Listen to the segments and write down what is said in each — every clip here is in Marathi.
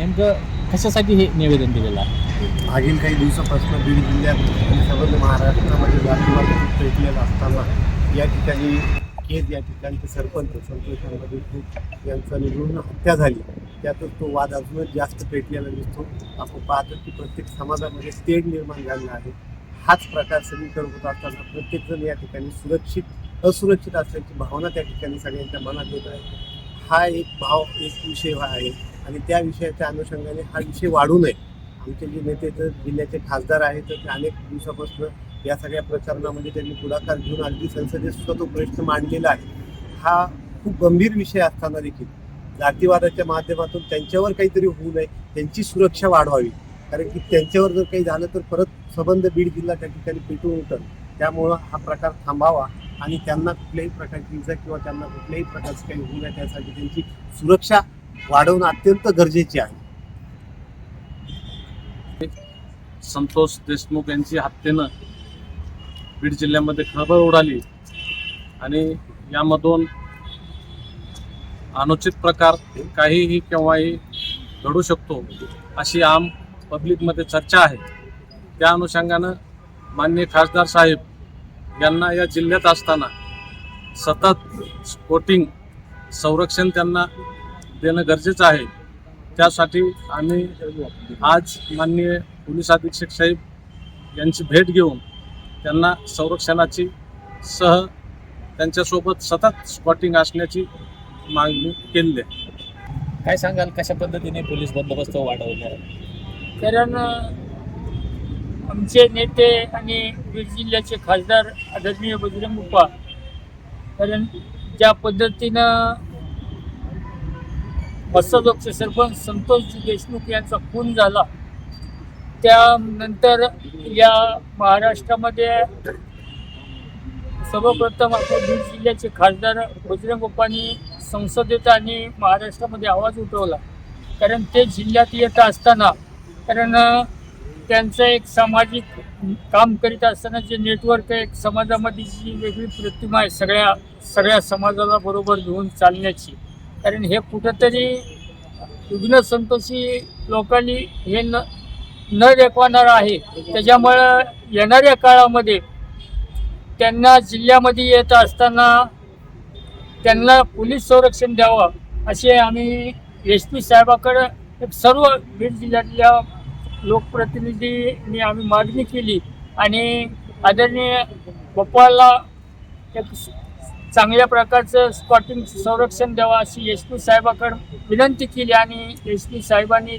नेमकं कशासाठी हे निवेदन दिलेलं आहे? मागील काही दिवसापासून बीड जिल्ह्यात आणि संबंध महाराष्ट्रामध्ये जातीवाद पेटलेला असताना या ठिकाणी केज या ठिकाणचे सरपंच संतोष यांचं निवडून हत्या झाली. त्यातच तो वाद अजूनच जास्त पेटलेला दिसतो. आपण पाहतो की प्रत्येक समाजामध्ये तेढ निर्माण झालेला आहे. हाच प्रकार सगळीकडे होत असताना प्रत्येकजण या ठिकाणी सुरक्षित असुरक्षित असल्याची भावना त्या ठिकाणी सगळ्यांच्या मनात येत आहे. हा एक भाव एक विषय आहे. आणि त्या विषयाच्या अनुषंगाने हा विषय वाढू नये. आमचे जे नेते तर जिल्ह्याचे खासदार आहेत तर ते अनेक दिवसापासून या सगळ्या प्रकरणामध्ये त्यांनी पुढाकार घेऊन अगदी संसदेत सुद्धा तो प्रश्न मांडलेला आहे. हा खूप गंभीर विषय असताना देखील जातीवादाच्या माध्यमातून त्यांच्यावर काहीतरी होऊ नये त्यांची सुरक्षा वाढवावी. कारण की त्यांच्यावर जर काही झालं तर परत संबंध बीड जिल्हा त्या ठिकाणी पेटून उठल. त्यामुळं हा प्रकार थांबावा आणि त्यांना कुठल्याही प्रकारची इजा किंवा त्यांना कुठल्याही प्रकारचं काही होऊ नये त्यासाठी त्यांची सुरक्षा वाढवणं अत्यंत गरजेचे आहे. संतोष देशमुख यांची हत्येनं बीड जिल्ह्यामध्ये खळबळ उडाली आणि यामधून अनुचित प्रकार काहीही केव्हाही घडू शकतो अशी आम पब्लिकमध्ये चर्चा आहे. त्या अनुषंगानं माननीय खासदार साहेब यांना या जिल्ह्यात असताना सतत स्पोर्टिंग संरक्षण त्यांना देणं गरजेचं आहे. त्यासाठी आम्ही आज माननीय पोलीस अधीक्षक साहेब यांची भेट घेऊन त्यांना संरक्षणाची सह त्यांच्यासोबत सतत स्पॉटिंग असण्याची मागणी केली आहे. काय सांगाल कशा पद्धतीने पोलीस बंदोबस्त वाढवला? आहे कारण आमचे नेते आणि बीड जिल्ह्याचे खासदार आदरणीय बजरंग उप्पा कारण ज्या पद्धतीनं बसलोकचे सरपंच संतोष देशमुख यांचा खून झाला. त्यानंतर या महाराष्ट्रामध्ये सर्वप्रथम आपल्या बीड जिल्ह्याचे खासदार बजरंग गोपांनी संसदेत आणि महाराष्ट्रामध्ये आवाज उठवला. कारण ते जिल्ह्यात येत असताना कारण त्यांचं एक सामाजिक काम करीत असताना जे नेटवर्क आहे एक समाजामध्ये जी वेगळी प्रतिमा आहे सगळ्या सगळ्या समाजाला बरोबर घेऊन चालण्याची. कारण हे कुठंतरी विघ्न संतोषी लोकांनी हे न न रेखवणार आहे. त्याच्यामुळं येणाऱ्या काळामध्ये त्यांना जिल्ह्यामध्ये येत असताना त्यांना पोलीस संरक्षण द्यावं असे आम्ही एस पी साहेबाकडं एक सर्व बीड जिल्ह्यातल्या लोकप्रतिनिधींनी आम्ही मागणी केली आणि आदरणीय बप्पाला एक चांगल्या प्रकारचं स्पॉटिंग संरक्षण द्यावं अशी एस पी साहेबाकडे विनंती केली आणि एस पी साहेबांनी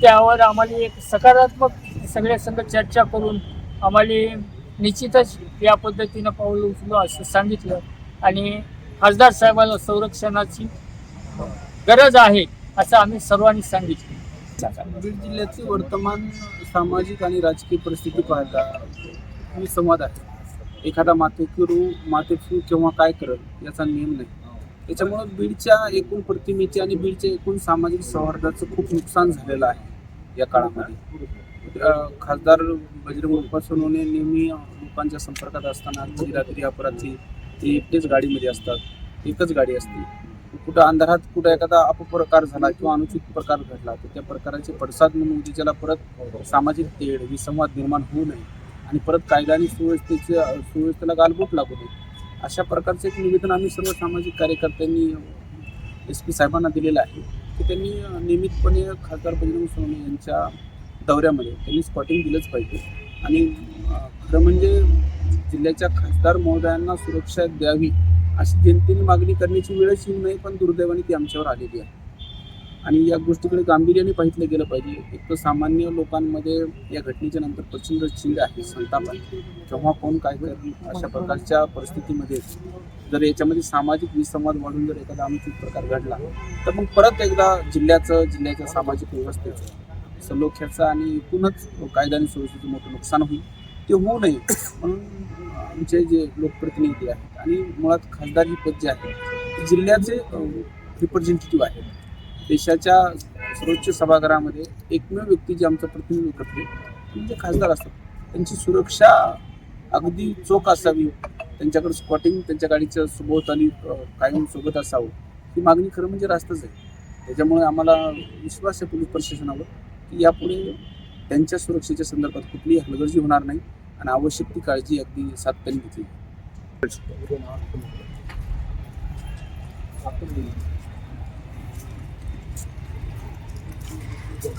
त्यावर आम्हाला एक सकारात्मक सगळ्या संघ चर्चा करून आम्हाला निश्चितच या पद्धतीनं पाऊल उचलू असं सांगितलं. आणि खासदार साहेबाला संरक्षणाची गरज आहे असं आम्ही सर्वांनी सांगितलं. बीड जिल्ह्याची वर्तमान सामाजिक आणि राजकीय परिस्थिती पाहता मी संवाद आहे एखादा मातेकरू मातेफू केव्हा काय करत याचा नियम नाही. त्याच्यामुळं बीडच्या एकूण प्रतिमेचे आणि बीडच्या एकूण सामाजिक सौहार्दाचं खूप नुकसान झालेलं आहे या काळामध्ये. खासदार बजरंग सोनवणे नेहमी लोकांच्या संपर्कात असताना रात्री अपरात्री ते एकटेच गाडीमध्ये असतात एकच गाडी असते. कुठं अंधारात कुठं एखादा अपप्रकार झाला किंवा अनुचित प्रकार घडला तर त्या प्रकाराचे पडसाद म्हणून उद्याच्याला परत सामाजिक तेढ विसंवाद निर्माण होऊ नये. आणि परत कायदा आणि सुव्यवस्थेचे सुव्यवस्थेला गालबोट लागू नये. अशा प्रकारचं एक निवेदन आम्ही सर्व सामाजिक कार्यकर्त्यांनी एस पी साहेबांना दिलेलं आहे की त्यांनी नियमितपणे खासदार बजरंग सोने यांच्या दौऱ्यामध्ये त्यांनी स्पॉटिंग दिलंच पाहिजे. आणि खरं म्हणजे जिल्ह्याच्या खासदार महोदयांना सुरक्षा द्यावी अशी जनतेने मागणी करण्याची वेळच येऊ नये पण दुर्दैवाने ती आमच्यावर आलेली आहे. आणि या गोष्टीकडे गांभीर्याने पाहिलं गेलं पाहिजे. एक तर सामान्य लोकांमध्ये या घटनेच्या नंतर प्रचंड चिंग आहे संताप आहे. केव्हा कोण काय करेल अशा प्रकारच्या परिस्थितीमध्ये जर याच्यामध्ये सामाजिक विसंवाद वाढून जर एखादा अनुचित प्रकार घडला तर मग परत एकदा जिल्ह्याचं जिल्ह्याच्या सामाजिक व्यवस्थेचं सलोख्याचं आणि एकूणच कायदा आणि सुव्यवस्थेचं मोठं नुकसान होईल. ते होऊ नये. म्हणून आमचे जे लोकप्रतिनिधी आहेत आणि मुळात खासदार ही पद जे आहे जिल्ह्याचे रिप्रेझेंटेटिव्ह आहेत. देशाच्या सर्वोच्च सभागृहामध्ये एकमेव व्यक्ती जे आमचं प्रतिनिधी करते म्हणजे खासदार असतात. त्यांची सुरक्षा अगदी चोख असावी त्यांच्याकडे स्पॉटिंग त्यांच्या गाडीचं सुभोवताली आणि कायम सोबत असावं ही मागणी खरं म्हणजे रास्तच आहे. त्याच्यामुळे आम्हाला विश्वास आहे पोलीस प्रशासनावर की यापुढे त्यांच्या सुरक्षेच्या संदर्भात कुठलीही हलगर्जी होणार नाही आणि आवश्यक ती काळजी अगदी सातत्याने घेतली हा.